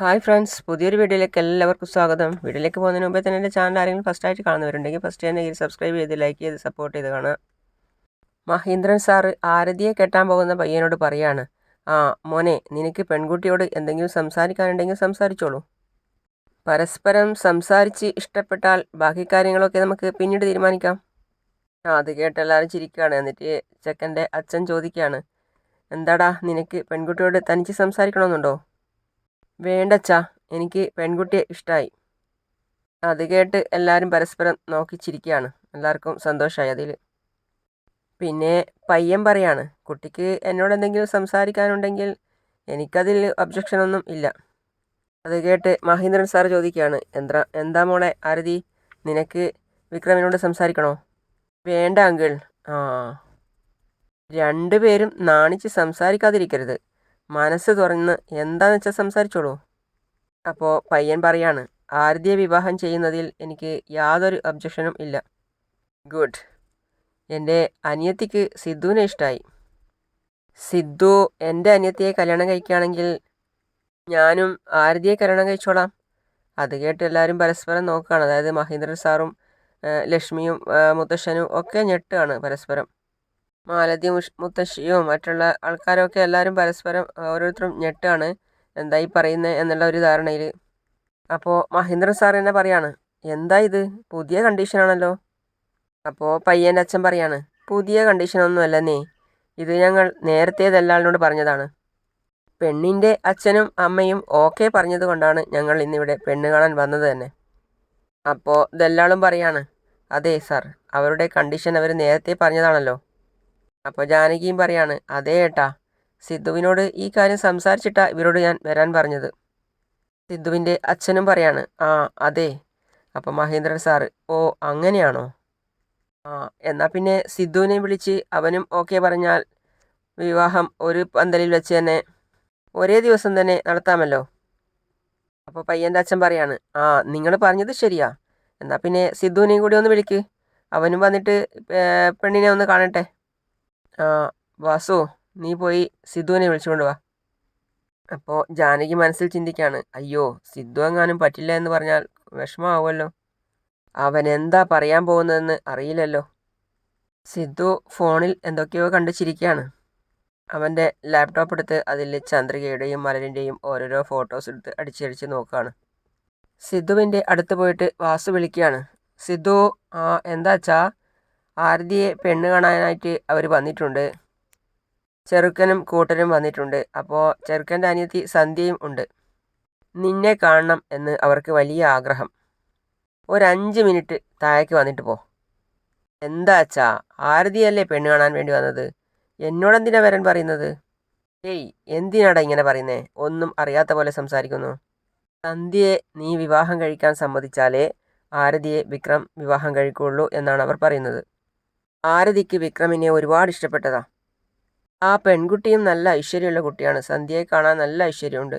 Hi friends പുതിയൊരു വീഡിയോയിലേക്ക് എല്ലാവർക്കും സ്വാഗതം. വീഡിയോയിലേക്ക് പോകുന്നതിന് മുമ്പേ തന്നെ എന്റെ ചാനൽ ആരെങ്കിലും ഫസ്റ്റ് ആയിട്ട് കാണുന്നവരുണ്ടെങ്കിൽ ഫസ്റ്റ് തന്നെ ഈ സബ്സ്ക്രൈബ് ചെയ്ത് ലൈക്ക് ചെയ്ത് സപ്പോർട്ട് ചെയ്ത് കാണുക. മഹേന്ദ്രൻ സാറ് ആരതിയെ കെട്ടാൻ പോകുന്ന പയ്യനോട് പറയാണ് ആ മോനെ നിനക്ക് പെൺകുട്ടിയോട് എന്തെങ്കിലും സംസാരിക്കാനുണ്ടെങ്കിൽ സംസാരിച്ചോളൂ. പരസ്പരം സംസാരിച്ച് ഇഷ്ടപ്പെട്ടാൽ ബാക്കി കാര്യങ്ങളൊക്കെ നമുക്ക് പിന്നീട് തീരുമാനിക്കാം. അത് കേട്ട് എല്ലാവരും ചിരിക്കുകയാണ്. എന്നിട്ട് ചെക്കന്റെ അച്ഛൻ ചോദിക്കുകയാണ് എന്താടാ നിനക്ക് പെൺകുട്ടിയോട് തനിച്ച് സംസാരിക്കണമെന്നുണ്ടോ? വേണ്ടച്ചാ എനിക്ക് പെൺകുട്ടിയെ ഇഷ്ടമായി അത് കേട്ട് എല്ലാവരും പരസ്പരം നോക്കി ചിരിക്കുകയാണ് എല്ലാവർക്കും സന്തോഷമായി അതിൽ പിന്നെ പയ്യൻ പറയാണ് കുട്ടിക്ക് എന്നോട് എന്തെങ്കിലും സംസാരിക്കാനുണ്ടെങ്കിൽ എനിക്കതിൽ ഒബ്ജക്ഷനൊന്നും ഇല്ല. അത് കേട്ട് മഹേന്ദ്രൻ സാർ ചോദിക്കുകയാണ് എന്താ എന്താ മോളെ ആരതി? നിനക്ക് വിക്രമിനോട് സംസാരിക്കണോ? വേണ്ട അങ്കിൾ ആ. രണ്ടുപേരും നാണിച്ച് സംസാരിക്കാതിരിക്കരുത്. മനസ്സ് തുറന്ന് എന്താന്ന് വെച്ചാൽ സംസാരിച്ചോളൂ. അപ്പോൾ പയ്യൻ പറയാണ് ആരതിയെ വിവാഹം ചെയ്യുന്നതിൽ എനിക്ക് യാതൊരു ഒബ്ജക്ഷനും ഇല്ല. ഗുഡ് എന്റെ അനിയത്തിക്ക് സിദ്ധുവിനെ ഇഷ്ടമായി സിദ്ധു എന്റെ അനിയത്തിയെ കല്യാണം കഴിക്കുകയാണെങ്കിൽ ഞാനും ആരതിയെ കല്യാണം കഴിച്ചോളാം. അത് കേട്ട് എല്ലാവരും പരസ്പരം നോക്കുകയാണ്. അതായത് മഹേന്ദ്രൻ സാറും ലക്ഷ്മിയും മുത്തശ്ശനും ഒക്കെ ഞെട്ടുകയാണ് പരസ്പരം. മാലതി മുത്തശ്ശിയും മറ്റുള്ള ആൾക്കാരൊക്കെ എല്ലാവരും പരസ്പരം ഓരോരുത്തരും ഞെട്ടാണ് എന്തായി പറയുന്നത് എന്നുള്ള ഒരു ധാരണയിൽ അപ്പോൾ മഹേന്ദ്രൻ സാർ തന്നെ പറയാണ് എന്താ ഇത്? പുതിയ കണ്ടീഷനാണല്ലോ അപ്പോൾ പയ്യന്റെ അച്ഛൻ പറയാണ് പുതിയ കണ്ടീഷനൊന്നും അല്ലെന്നേ ഇത് ഞങ്ങൾ നേരത്തെ ദല്ലാളിനോട് പറഞ്ഞതാണ്. പെണ്ണിന്റെ അച്ഛനും അമ്മയും ഓക്കെ പറഞ്ഞത് കൊണ്ടാണ് ഞങ്ങൾ ഇന്നിവിടെ പെണ്ണ് കാണാൻ വന്നത് തന്നെ. അപ്പോൾ ദല്ലാളും പറയാണ് അതെ സാർ അവരുടെ കണ്ടീഷൻ അവർ നേരത്തെ പറഞ്ഞതാണല്ലോ. അപ്പോൾ ജാനകിയും പറയാണ് അതേ ഏട്ടാ സിദ്ധുവിനോട് ഈ കാര്യം സംസാരിച്ചിട്ടാ ഇവരോട് ഞാൻ വരാൻ പറഞ്ഞത്. സിദ്ധുവിന്റെ അച്ഛനും പറയാണ് ആ അതെ. അപ്പോൾ മഹേന്ദ്രൻ സാറ് ഓ അങ്ങനെയാണോ? ആ എന്നാൽ പിന്നെ സിദ്ധുവിനെ വിളിച്ച് അവനും ഓക്കെ പറഞ്ഞാൽ വിവാഹം ഒരു പന്തലിൽ വെച്ച് തന്നെ ഒരേ ദിവസം തന്നെ നടത്താമല്ലോ. അപ്പോൾ പയ്യന്റെ അച്ഛൻ പറയാണ് ആ നിങ്ങൾ പറഞ്ഞത് ശരിയാ. എന്നാൽ പിന്നെ സിദ്ധുവിനെയും കൂടി ഒന്ന് വിളിക്ക്. അവനും വന്നിട്ട് പെണ്ണിനെ ഒന്ന് കാണട്ടെ. വാസു നീ പോയി സിദ്ധുവിനെ വിളിച്ചുകൊണ്ട് വാ. അപ്പോൾ ജാനകി മനസ്സിൽ ചിന്തിക്കുകയാണ് അയ്യോ സിദ്ധു എങ്ങാനും പറ്റില്ല എന്ന് പറഞ്ഞാൽ വിഷമമാവുമല്ലോ. അവൻ എന്താ പറയാൻ പോകുന്നതെന്ന് അറിയില്ലല്ലോ. സിദ്ധു ഫോണിൽ എന്തൊക്കെയോ കണ്ടു ചിരിക്കുകയാണ് അവന്റെ ലാപ്ടോപ്പ് എടുത്ത് അതിൽ ചന്ദ്രികയുടെയും മലരിന്റെയും ഓരോരോ ഫോട്ടോസ് എടുത്ത് അടിച്ചടിച്ച് നോക്കുകയാണ്. സിദ്ധുവിന്റെ അടുത്ത് പോയിട്ട് വാസു വിളിക്കുകയാണ്. സിദ്ധു ആ എന്താ വെച്ചാൽ ആരതിയെ പെണ്ണ് കാണാനായിട്ട് അവർ വന്നിട്ടുണ്ട്. ചെറുക്കനും കൂട്ടരും വന്നിട്ടുണ്ട്. അപ്പോൾ ചെറുക്കന്റെ അനിയത്തി സന്ധ്യയും ഉണ്ട്. നിന്നെ കാണണം എന്ന് അവർക്ക് വലിയ ആഗ്രഹം. ഒരഞ്ച് മിനിറ്റ് താഴേക്ക് വന്നിട്ട് പോ. എന്താ അച്ഛാ ആരതിയല്ലേ പെണ്ണ് കാണാൻ വേണ്ടി വന്നത്? എന്നോടെന്തിനാ വരാൻ പറയുന്നത്? ഏയ് എന്തിനാടാ ഇങ്ങനെ പറയുന്നേ? ഒന്നും അറിയാത്ത പോലെ സംസാരിക്കുന്നു. സന്ധ്യയെ നീ വിവാഹം കഴിക്കാൻ സമ്മതിച്ചാലേ ആരതിയെ വിക്രം വിവാഹം കഴിക്കുള്ളൂ എന്നാണ് അവർ പറയുന്നത്. ആരതിക്ക് വിക്രമിനെ ഒരുപാട് ഇഷ്ടപ്പെട്ടതാ. ആ പെൺകുട്ടിയും നല്ല ഐശ്വര്യമുള്ള കുട്ടിയാണ്. സന്ധ്യയെ കാണാൻ നല്ല ഐശ്വര്യമുണ്ട്.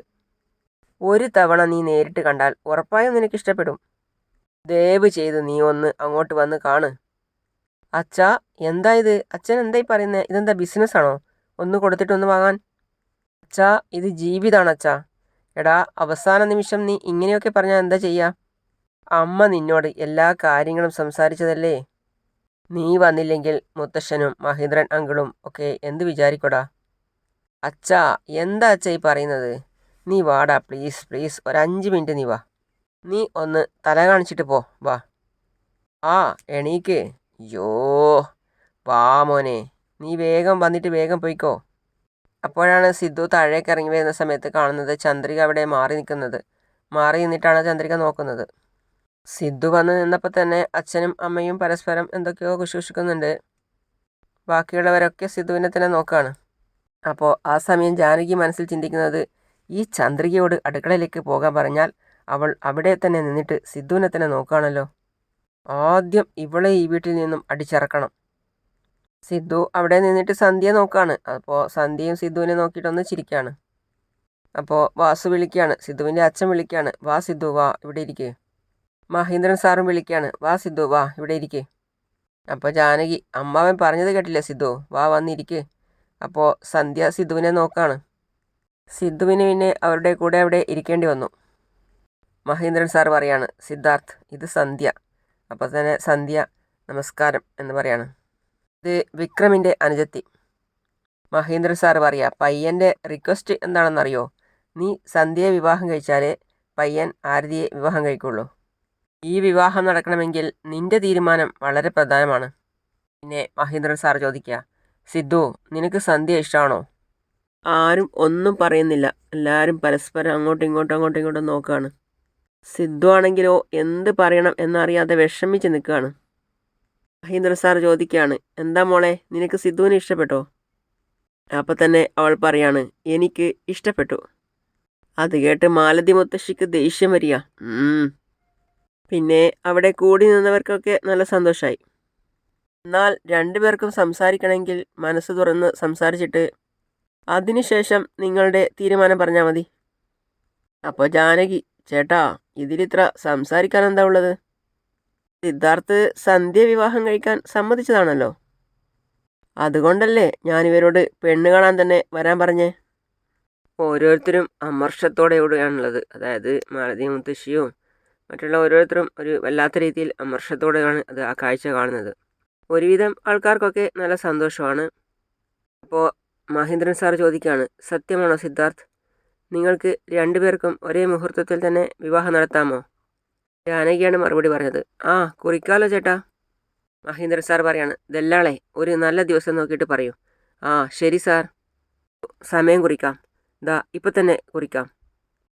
ഒരു തവണ നീ നേരിട്ട് കണ്ടാൽ ഉറപ്പായും നിനക്ക് ഇഷ്ടപ്പെടും. ദയവ് ചെയ്ത് നീ ഒന്ന് അങ്ങോട്ട് വന്ന് കാണ്. അച്ഛാ എന്താ ഇത്? അച്ഛൻ എന്തായി പറയുന്നത് ഇതെന്താ ബിസിനസ്സാണോ ഒന്ന് കൊടുത്തിട്ടൊന്ന് വാങ്ങാൻ. അച്ഛാ ഇത് ജീവിതാണ് അച്ഛാ. എടാ അവസാന നിമിഷം നീ ഇങ്ങനെയൊക്കെ പറഞ്ഞാൽ എന്താ ചെയ്യുക അമ്മ നിന്നോട് എല്ലാ കാര്യങ്ങളും സംസാരിച്ചതല്ലേ? നീ വന്നില്ലെങ്കിൽ മുത്തശ്ശനും മഹേന്ദ്രൻ അങ്കിളും ഒക്കെ എന്ത് വിചാരിക്കടാ? അച്ഛാ എന്താ അച്ഛ ഈ പറയുന്നത്? നീ വാടാ പ്ലീസ് പ്ലീസ് ഒരഞ്ച് മിനിറ്റ് നീ വാ. നീ ഒന്ന് തല കാണിച്ചിട്ട് പോ വാ. ആ എണീക്ക്. യോ വാ മോനെ. നീ വേഗം വന്നിട്ട് വേഗം പോയിക്കോ. അപ്പോഴാണ് സിദ്ധു താഴേക്ക് ഇറങ്ങി വരുന്ന സമയത്ത് കാണുന്നത് ചന്ദ്രിക അവിടെ മാറി നിൽക്കുന്നത്. മാറി നിന്നിട്ടാണ് ചന്ദ്രിക നോക്കുന്നത്. സിദ്ധു വന്നു നിന്നപ്പോൾ തന്നെ അച്ഛനും അമ്മയും പരസ്പരം എന്തൊക്കെയോ കുശൂഷിക്കുന്നുണ്ട് ബാക്കിയുള്ളവരൊക്കെ സിദ്ധുവിനെ തന്നെ നോക്കുകയാണ് അപ്പോൾ ആ സമയം ജാനകി മനസ്സിൽ ചിന്തിക്കുന്നത് ഈ ചന്ദ്രികയോട് അടുക്കളയിലേക്ക് പോകാൻ പറഞ്ഞാൽ അവൾ അവിടെ തന്നെ നിന്നിട്ട് സിദ്ധുവിനെ തന്നെ നോക്കുകയാണല്ലോ ആദ്യം ഇവളെ ഈ വീട്ടിൽ നിന്നും അടിച്ചിറക്കണം. സിദ്ധു അവിടെ നിന്നിട്ട് സന്ധ്യ നോക്കുകയാണ് അപ്പോൾ സന്ധ്യയും സിദ്ധുവിനെ നോക്കിയിട്ടൊന്ന് ചിരിക്കുകയാണ് അപ്പോൾ വാസു വിളിക്കുകയാണ് സിദ്ധുവിന്റെ അച്ഛൻ വിളിക്കുകയാണ് വാ സിദ്ധു വാ. ഇവിടെ ഇരിക്കേ. മഹേന്ദ്രൻ സാറും വിളിക്കുകയാണ് വാ സിദ്ധു വാ ഇവിടെ ഇരിക്കേ. അപ്പോൾ ജാനകി അമ്മാവൻ പറഞ്ഞത് കേട്ടില്ല സിദ്ധു? വാ വന്നിരിക്കേ അപ്പോൾ സന്ധ്യ സിദ്ധുവിനെ നോക്കാണ്. സിദ്ധുവിന് പിന്നെ അവരുടെ കൂടെ അവിടെ ഇരിക്കേണ്ടി വന്നു. മഹേന്ദ്രൻ സാർ പറയാണ് സിദ്ധാർത്ഥ് ഇത് സന്ധ്യ. അപ്പോൾ തന്നെ സന്ധ്യ നമസ്കാരം എന്ന് പറയാണ്. ഇത് വിക്രമിന്റെ അനുജത്തി. മഹേന്ദ്രൻ സാർ പറയാ പയ്യന്റെ റിക്വസ്റ്റ് എന്താണെന്നറിയോ? നീ സന്ധ്യയെ വിവാഹം കഴിച്ചാലേ പയ്യൻ ആരതിയെ വിവാഹം കഴിക്കുള്ളൂ. ഈ വിവാഹം നടക്കണമെങ്കിൽ നിന്റെ തീരുമാനം വളരെ പ്രധാനമാണ്. പിന്നെ മഹേന്ദ്രൻ സാർ ചോദിക്കുക സിദ്ധു നിനക്ക് സന്ധ്യ ഇഷ്ടമാണോ ആരും ഒന്നും പറയുന്നില്ല. എല്ലാവരും പരസ്പരം അങ്ങോട്ടും ഇങ്ങോട്ടും അങ്ങോട്ടും ഇങ്ങോട്ടും നോക്കുകയാണ് സിദ്ധു ആണെങ്കിലോ എന്ത് പറയണം എന്നറിയാതെ വിഷമിച്ച് നിൽക്കുകയാണ് മഹേന്ദ്ര സാർ ചോദിക്കുകയാണ് എന്താ മോളെ നിനക്ക് സിദ്ധുവിനെ ഇഷ്ടപ്പെട്ടോ? അപ്പം തന്നെ അവൾ പറയാണ് എനിക്ക് ഇഷ്ടപ്പെട്ടു. അത് കേട്ട് മാലതി മുത്തശ്ശിക്ക് ദേഷ്യം വരിക. പിന്നെ അവിടെ കൂടി നിന്നവർക്കൊക്കെ നല്ല സന്തോഷമായി എന്നാൽ രണ്ടുപേർക്കും സംസാരിക്കണമെങ്കിൽ മനസ്സ് തുറന്ന് സംസാരിച്ചിട്ട് അതിനുശേഷം നിങ്ങളുടെ തീരുമാനം പറഞ്ഞാൽ മതി. അപ്പോൾ ജാനകി ചേട്ടാ ഇതിലിത്ര സംസാരിക്കാൻ എന്താ ഉള്ളത്? സിദ്ധാർത്ഥ് സന്ധ്യ വിവാഹം കഴിക്കാൻ സമ്മതിച്ചതാണല്ലോ. അതുകൊണ്ടല്ലേ ഞാനിവരോട് പെണ്ണ് കാണാൻ തന്നെ വരാൻ പറഞ്ഞേ? ഓരോരുത്തരും അമർഷത്തോടെ അമർഷത്തോടെയോടെയാണുള്ളത്. അതായത് മാലതി മുത്തശ്ശിയും മറ്റുള്ള ഓരോരുത്തരും ഒരു വല്ലാത്ത രീതിയിൽ അമർഷത്തോടെയാണ് അത് ആ കാഴ്ച കാണുന്നത്. ഒരുവിധം ആൾക്കാർക്കൊക്കെ നല്ല സന്തോഷമാണ്. അപ്പോൾ മഹേന്ദ്രൻ സാർ ചോദിക്കുകയാണ് സത്യമാണോ സിദ്ധാർത്ഥ്? നിങ്ങൾക്ക് രണ്ടുപേർക്കും ഒരേ മുഹൂർത്തത്തിൽ തന്നെ വിവാഹം നടത്താമോ? ജാനകിയാണ് മറുപടി പറഞ്ഞത്. ആ കുറിക്കാലോ ചേട്ടാ. മഹേന്ദ്രൻ സാർ പറയാണ് ദല്ലാളെ ഒരു നല്ല ദിവസം നോക്കിയിട്ട് പറയൂ. ആ ശരി സാർ. സമയം കുറിക്കാം. ദാ ഇപ്പം തന്നെ കുറിക്കാം.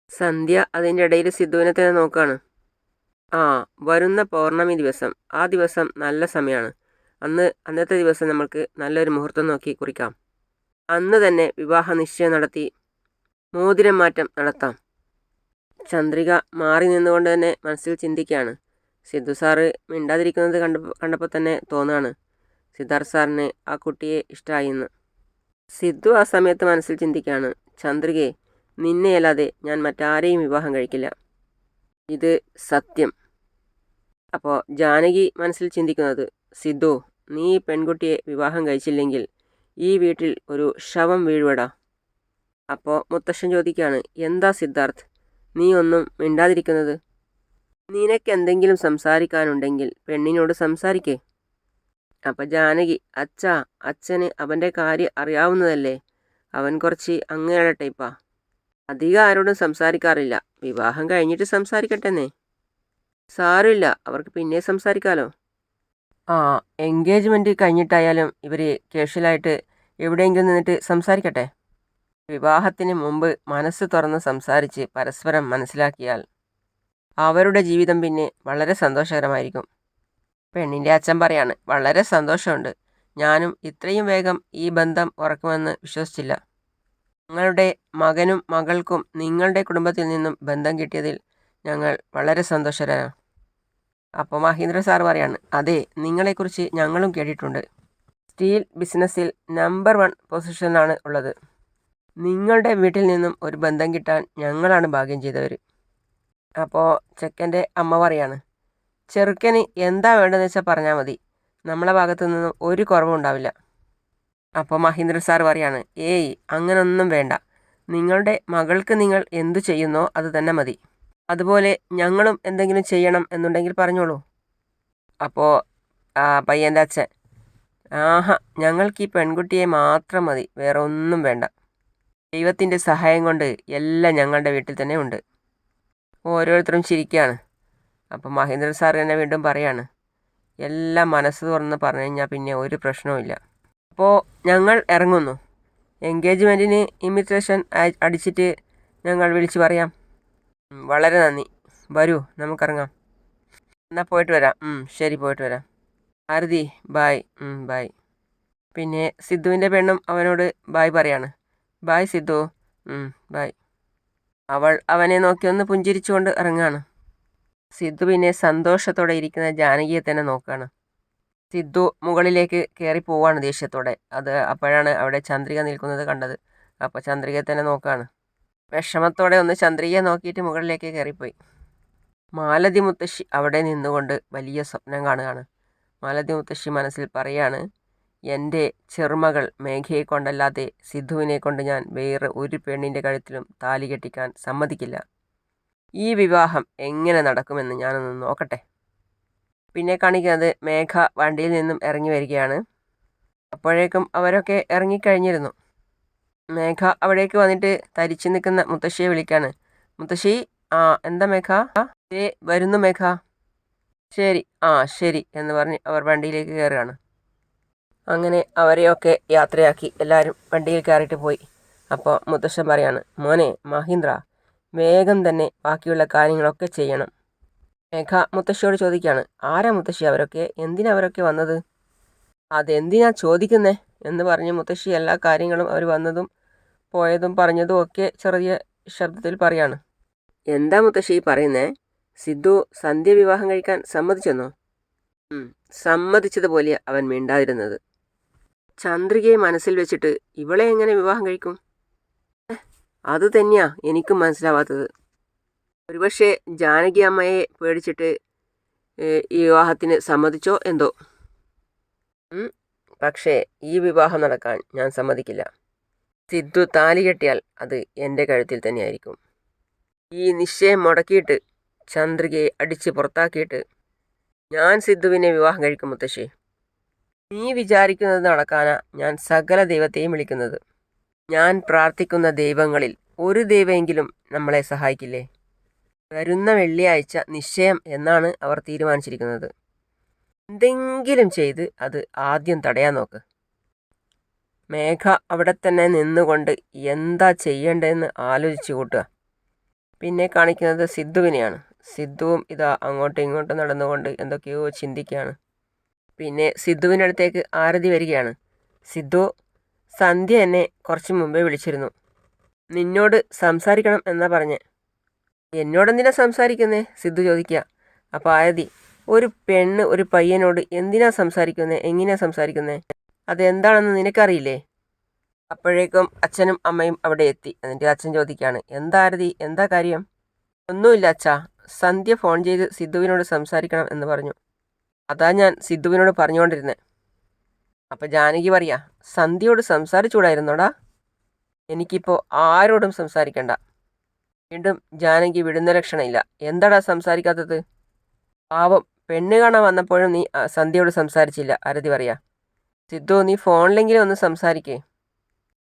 സന്ധ്യ അതിന്റെ ഇടയിൽ സിദ്ധുവിനെ തന്നെ നോക്കുകയാണ് ആ വരുന്ന പൗർണമി ദിവസം. ആ ദിവസം നല്ല സമയമാണ് അന്ന് അന്നത്തെ ദിവസം നമ്മൾക്ക് നല്ലൊരു മുഹൂർത്തം നോക്കി കുറിക്കാം. അന്ന് തന്നെ വിവാഹ നിശ്ചയം നടത്തി മോതിരം മാറ്റം നടത്താം. ചന്ദ്രിക മാറി നിന്നുകൊണ്ട് തന്നെ മനസ്സിൽ ചിന്തിക്കുകയാണ് സിദ്ധു സാറ് മിണ്ടാതിരിക്കുന്നത് കണ്ട കണ്ടപ്പോൾ തന്നെ തോന്നുകയാണ് സിദ്ധാർത്ഥ് സാറിന് ആ കുട്ടിയെ ഇഷ്ടമായി എന്ന്. സിദ്ധു ആ സമയത്ത് മനസ്സിൽ ചിന്തിക്കുകയാണ് ചന്ദ്രികയെ നിന്നെയല്ലാതെ ഞാൻ മറ്റാരെയും വിവാഹം കഴിക്കില്ല. ഇത് സത്യം. അപ്പോൾ ജാനകി മനസ്സിൽ ചിന്തിക്കുന്നത് സിദ്ധു നീ ഈ പെൺകുട്ടിയെ വിവാഹം കഴിച്ചില്ലെങ്കിൽ ഈ വീട്ടിൽ ഒരു ശവം വീഴുവടാ. അപ്പോൾ മുത്തശ്ശൻ ചോദിക്കുകയാണ് എന്താ സിദ്ധാർത്ഥ് നീ ഒന്നും മിണ്ടാതിരിക്കുന്നത്? നിനക്ക് എന്തെങ്കിലും സംസാരിക്കാനുണ്ടെങ്കിൽ പെണ്ണിനോട് സംസാരിക്കേ. അപ്പം ജാനകി അച്ഛാ അച്ഛന് അവന്റെ കാര്യം അറിയാവുന്നതല്ലേ? അവൻ കുറച്ച് അങ്ങനെയുള്ള ടൈപ്പാ. അധികം ആരോടും സംസാരിക്കാറില്ല. വിവാഹം കഴിഞ്ഞിട്ട് സംസാരിക്കട്ടെന്നേ. സാരമില്ല. അവർക്ക് പിന്നെ സംസാരിക്കാലോ. ആ എൻഗേജ്മെന്റ് കഴിഞ്ഞിട്ടായാലും ഇവർ കേഷ്യലായിട്ട് എവിടെയെങ്കിലും നിന്നിട്ട് സംസാരിക്കട്ടെ. വിവാഹത്തിന് മുമ്പ് മനസ്സ് തുറന്ന് സംസാരിച്ച് പരസ്പരം മനസ്സിലാക്കിയാൽ അവരുടെ ജീവിതം പിന്നെ വളരെ സന്തോഷകരമായിരിക്കും. പെണ്ണിന്റെ അച്ഛൻ പറയാണ് വളരെ സന്തോഷമുണ്ട്. ഞാനും ഇത്രയും വേഗം ഈ ബന്ധം ഉറക്കുമെന്ന് വിശ്വസിച്ചില്ല. നിങ്ങളുടെ മകനും മകൾക്കും നിങ്ങളുടെ കുടുംബത്തിൽ നിന്നും ബന്ധം കിട്ടിയതിൽ ഞങ്ങൾ വളരെ സന്തോഷരാണ് അപ്പോൾ മഹീന്ദ്ര സാർ പറയാണ് അതെ നിങ്ങളെക്കുറിച്ച് ഞങ്ങളും കേട്ടിട്ടുണ്ട്. സ്റ്റീൽ ബിസിനസ്സിൽ നമ്പർ വൺ പൊസിഷനാണ് ഉള്ളത്. നിങ്ങളുടെ വീട്ടിൽ നിന്നും ഒരു ബന്ധം കിട്ടാൻ ഞങ്ങളാണ് ഭാഗ്യം ചെയ്തവർ അപ്പോൾ ചെക്കന്റെ അമ്മ പറയാണ് ചെറുക്കന് എന്താ വേണ്ടതെന്ന് വെച്ചാൽ പറഞ്ഞാൽ മതി. നമ്മളെ ഭാഗത്തു നിന്നും ഒരു കുറവും ഉണ്ടാവില്ല. അപ്പോൾ മഹേന്ദ്ര സാർ പറയാണ് ഏയ് അങ്ങനൊന്നും വേണ്ട. നിങ്ങളുടെ മകൾക്ക് നിങ്ങൾ എന്തു ചെയ്യുന്നോ അത് തന്നെ മതി. അതുപോലെ ഞങ്ങളും എന്തെങ്കിലും ചെയ്യണം എന്നുണ്ടെങ്കിൽ പറഞ്ഞോളൂ. അപ്പോൾ പയ്യന്റെ അച്ഛൻ ആഹാ ഞങ്ങൾക്ക് ഈ പെൺകുട്ടിയെ മാത്രം മതി വേറെ ഒന്നും വേണ്ട. ദൈവത്തിന്റെ സഹായം കൊണ്ട് എല്ലാം ഞങ്ങളുടെ വീട്ടിൽ തന്നെ ഉണ്ട്. ഓരോരുത്തരും ചിരിക്കുകയാണ് അപ്പോൾ മഹേന്ദ്രൻ സാർ തന്നെ വീണ്ടും പറയാണ് എല്ലാം മനസ്സ് തുറന്ന് പറഞ്ഞു കഴിഞ്ഞാൽ പിന്നെ ഒരു പ്രശ്നവുമില്ല അപ്പോൾ ഞങ്ങൾ ഇറങ്ങുന്നു. എൻഗേജ്മെന്റിന് ഇമിറ്റേഷൻ അടിച്ചിട്ട് ഞങ്ങൾ വിളിച്ച് പറയാം. വളരെ നന്ദി. വരൂ നമുക്കിറങ്ങാം. എന്നാൽ പോയിട്ട് വരാം. ശരി പോയിട്ട് വരാം. ആരതി ബായ്. ബായ്. പിന്നെ സിദ്ധുവിന്റെ പെണ്ണും അവനോട് ബായ് പറയാണ്. ബായ് സിദ്ധു. ബായ്. അവൾ അവനെ നോക്കി ഒന്ന് പുഞ്ചിരിച്ചുകൊണ്ട് ഇറങ്ങാണ്. സിദ്ധു പിന്നെ സന്തോഷത്തോടെ ഇരിക്കുന്ന ജാനകിയെ തന്നെ നോക്കുകയാണ് സിദ്ധു മുകളിലേക്ക് കയറി പോവാണ് ദേഷ്യത്തോടെ. അത് അപ്പോഴാണ് അവിടെ ചന്ദ്രിക നിൽക്കുന്നത് കണ്ടത്. അപ്പോൾ ചന്ദ്രികയെ തന്നെ നോക്കുകയാണ് വിഷമത്തോടെ ഒന്ന് ചന്ദ്രികയെ നോക്കിയിട്ട് മുകളിലേക്ക് കയറിപ്പോയി മാലതി മുത്തശ്ശി അവിടെ നിന്നുകൊണ്ട് വലിയ സ്വപ്നം കാണുകയാണ്. മാലതി മുത്തശ്ശി മനസ്സിൽ പറയാണ് എന്റെ ചെറുമകൾ മേഘയെ കൊണ്ടല്ലാതെ സിദ്ധുവിനെ കൊണ്ട് ഞാൻ വേറെ ഒരു പെണ്ണിന്റെ കഴുത്തിലും താലി കെട്ടിക്കാൻ സമ്മതിക്കില്ല. ഈ വിവാഹം എങ്ങനെ നടക്കുമെന്ന് ഞാനൊന്ന് നോക്കട്ടെ. പിന്നെ കാണിക്കുന്നത് മേഘ വണ്ടിയിൽ നിന്നും ഇറങ്ങി വരികയാണ്. അപ്പോഴേക്കും അവരൊക്കെ ഇറങ്ങിക്കഴിഞ്ഞിരുന്നു മേഘ അവിടേക്ക് വന്നിട്ട് തരിച്ചു നിൽക്കുന്ന മുത്തശ്ശിയെ വിളിക്കാണ്. മുത്തശ്ശി ആ എന്താ മേഘ? ഏ വരുന്നു മേഘ. ശരി ആ ശരി എന്ന് പറഞ്ഞ് അവർ വണ്ടിയിലേക്ക് കയറുകയാണ്. അങ്ങനെ അവരെയൊക്കെ യാത്രയാക്കി. എല്ലാവരും വണ്ടിയിൽ കയറിയിട്ട് പോയി. അപ്പോൾ മുത്തശ്ശൻ പറയാണ് മോനെ മഹീന്ദ്ര വേഗം തന്നെ ബാക്കിയുള്ള കാര്യങ്ങളൊക്കെ ചെയ്യണം. മേഘ മുത്തശ്ശിയോട് ചോദിക്കുകയാണ് ആരാ മുത്തശ്ശി? അവരൊക്കെ? എന്തിനാ അവരൊക്കെ വന്നത്? അതെന്തിനാ ചോദിക്കുന്നേ? എന്ന് പറഞ്ഞ് മുത്തശ്ശി എല്ലാ കാര്യങ്ങളും അവർ വന്നതും പോയതും പറഞ്ഞതും ഒക്കെ ചെറിയ ശബ്ദത്തിൽ പറയാണ്. എന്താ മുത്തശ്ശി പറയുന്നേ? സിദ്ധു സന്ധ്യ വിവാഹം കഴിക്കാൻ സമ്മതിച്ചെന്നോ? സമ്മതിച്ചതുപോലെ അവൻ മിണ്ടാതിരുന്നത്. ചന്ദ്രികയെ മനസ്സിൽ വെച്ചിട്ട് ഇവളെ എങ്ങനെ വിവാഹം കഴിക്കും? അത് തന്നെയാ എനിക്കും മനസ്സിലാവാത്തത്. ഒരുപക്ഷെ ജാനകി അമ്മയെ പേടിച്ചിട്ട് ഈ വിവാഹത്തിന് സമ്മതിച്ചോ എന്തോ? പക്ഷേ ഈ വിവാഹം നടക്കാൻ ഞാൻ സമ്മതിക്കില്ല. സിദ്ധു താലി കെട്ടിയാൽ അത് എന്റെ കഴുത്തിൽ തന്നെയായിരിക്കും. ഈ നിശ്ചയം മുടക്കിയിട്ട് ചന്ദ്രികയെ അടിച്ച് പുറത്താക്കിയിട്ട് ഞാൻ സിദ്ധുവിനെ വിവാഹം കഴിക്കും മുത്തശ്ശി. നീ വിചാരിക്കുന്നത് നടക്കാനാ ഞാൻ സകല ദൈവത്തെയും വിളിക്കുന്നത്. ഞാൻ പ്രാർത്ഥിക്കുന്ന ദൈവങ്ങളിൽ ഒരു ദൈവമെങ്കിലും നമ്മളെ സഹായിക്കില്ലേ? വരുന്ന വെള്ളിയാഴ്ച നിശ്ചയം എന്നാണ് അവർ തീരുമാനിച്ചിരിക്കുന്നത്. എന്തെങ്കിലും ചെയ്ത് അത് ആദ്യം തടയാൻ നോക്ക്. മേഘ അവിടെ തന്നെ നിന്നുകൊണ്ട് എന്താ ചെയ്യേണ്ടതെന്ന് ആലോചിച്ചു കൂട്ടുക. പിന്നെ കാണിക്കുന്നത് സിദ്ധുവിനെയാണ്. സിദ്ധുവും ഇതാ അങ്ങോട്ടും ഇങ്ങോട്ടും നടന്നുകൊണ്ട് എന്തൊക്കെയോ ചിന്തിക്കുകയാണ്. പിന്നെ സിദ്ധുവിന്റെ അടുത്തേക്ക് ആരതി വരികയാണ്. സിദ്ധു സന്ധ്യ എന്നെ കുറച്ച് മുമ്പേ വിളിച്ചിരുന്നു. നിന്നോട് സംസാരിക്കണം എന്നാ പറഞ്ഞ്. എന്നോടെന്തിനാ സംസാരിക്കുന്നേ? സിദ്ധു ചോദിക്കുക. അപ്പോൾ ആയതി ഒരു പെണ്ണ് ഒരു പയ്യനോട് എന്തിനാ സംസാരിക്കുന്നത് എങ്ങനെയാ സംസാരിക്കുന്നത് അതെന്താണെന്ന് നിനക്കറിയില്ലേ? അപ്പോഴേക്കും അച്ഛനും അമ്മയും അവിടെ എത്തി. എന്നിട്ട് അച്ഛൻ ചോദിക്കുകയാണ് എന്താരതി എന്താ കാര്യം? ഒന്നുമില്ല അച്ഛാ. സന്ധ്യ ഫോൺ ചെയ്ത് സിദ്ധുവിനോട് സംസാരിക്കണം എന്ന് പറഞ്ഞു. അതാ ഞാൻ സിദ്ധുവിനോട് പറഞ്ഞുകൊണ്ടിരുന്നത് അപ്പം ജാനകി പറയാ സന്ധ്യയോട് സംസാരിച്ചുകൂടായിരുന്നോടാ എനിക്കിപ്പോൾ ആരോടും സംസാരിക്കണ്ട. വീണ്ടും ജാനകി വിടുന്ന ലക്ഷണമില്ല. എന്താടാ സംസാരിക്കാത്തത്? പാവം പെണ്ണ് കാണാൻ വന്നപ്പോഴും നീ സന്ധ്യയോട് സംസാരിച്ചില്ല അരതി പറയാ. സിദ്ധു നീ ഫോണിലെങ്കിലും ഒന്ന് സംസാരിക്കേ.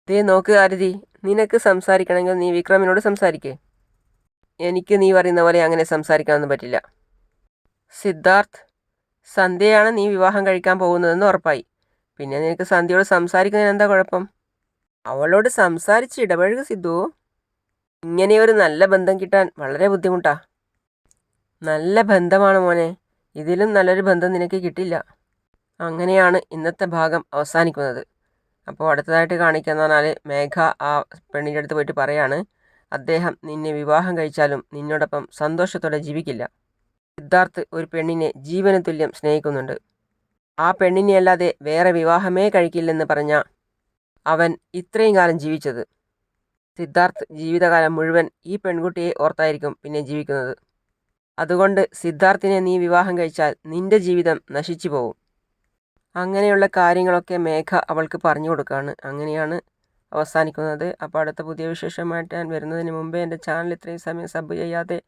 ദേ നോക്ക് അരതി നിനക്ക് സംസാരിക്കണമെങ്കിൽ നീ വിക്രമിനോട് സംസാരിക്കേ. എനിക്ക് നീ പറയുന്ന പോലെ അങ്ങനെ സംസാരിക്കാനൊന്നും പറ്റില്ല. സിദ്ധാർത്ഥ് സന്ധ്യയാണ് നീ വിവാഹം കഴിക്കാൻ പോകുന്നതെന്ന് ഉറപ്പായി. പിന്നെ നിനക്ക് സന്ധ്യയോട് സംസാരിക്കുന്നതിന് എന്താ കുഴപ്പം? അവളോട് സംസാരിച്ച് ഇടപഴകു സിദ്ധു. ഇങ്ങനെയൊരു നല്ല ബന്ധം കിട്ടാൻ വളരെ ബുദ്ധിമുട്ടാ. നല്ല ബന്ധമാണ് മോനെ. ഇതിലും നല്ലൊരു ബന്ധം നിനക്ക് കിട്ടില്ല. അങ്ങനെയാണ് ഇന്നത്തെ ഭാഗം അവസാനിക്കുന്നത്. അപ്പോൾ അടുത്തതായിട്ട് കാണിക്കുക പറഞ്ഞാൽ മേഘ ആ പെണ്ണിന്റെ അടുത്ത് പോയിട്ട് പറയാണ് അദ്ദേഹം നിന്നെ വിവാഹം കഴിച്ചാലും നിന്നോടൊപ്പം സന്തോഷത്തോടെ ജീവിക്കില്ല. സിദ്ധാർത്ഥ് ഒരു പെണ്ണിനെ ജീവന തുല്യം സ്നേഹിക്കുന്നുണ്ട്. ആ പെണ്ണിനെ അല്ലാതെ വേറെ വിവാഹമേ കഴിക്കില്ലെന്ന് പറഞ്ഞ അവൻ ഇത്രയും കാലം ജീവിച്ചത്. സിദ്ധാർത്ഥ് ജീവിതകാലം മുഴുവൻ ഈ പെൺകുട്ടിയെ ഓർത്തായിരിക്കും പിന്നെ ജീവിക്കുന്നത്. അതുകൊണ്ട് സിദ്ധാർത്ഥിനെ നീ വിവാഹം കഴിച്ചാൽ നിന്റെ ജീവിതം നശിച്ചു പോകും അങ്ങനെയുള്ള കാര്യങ്ങളൊക്കെ മേഘ അവൾക്ക് പറഞ്ഞു കൊടുക്കുകയാണ് അങ്ങനെയാണ് അവസാനിക്കുന്നത്. അപ്പോൾ അടുത്ത പുതിയ വിശേഷമായിട്ട് ഞാൻ വരുന്നതിന് മുമ്പേ എന്റെ ചാനൽ ഇത്രയും സമയം സബ് ചെയ്യാതെ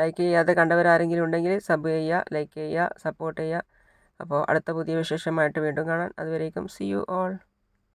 ലൈക്ക് ചെയ്യാതെ കണ്ടവരാരെങ്കിലും ഉണ്ടെങ്കിൽ സബ് ചെയ്യുക ലൈക്ക് ചെയ്യുക സപ്പോർട്ട് ചെയ്യുക. അപ്പോൾ അടുത്ത പുതിയ വിശേഷമായിട്ട് വീണ്ടും കാണാൻ അതുവരേക്കും സി യു ഓൾ.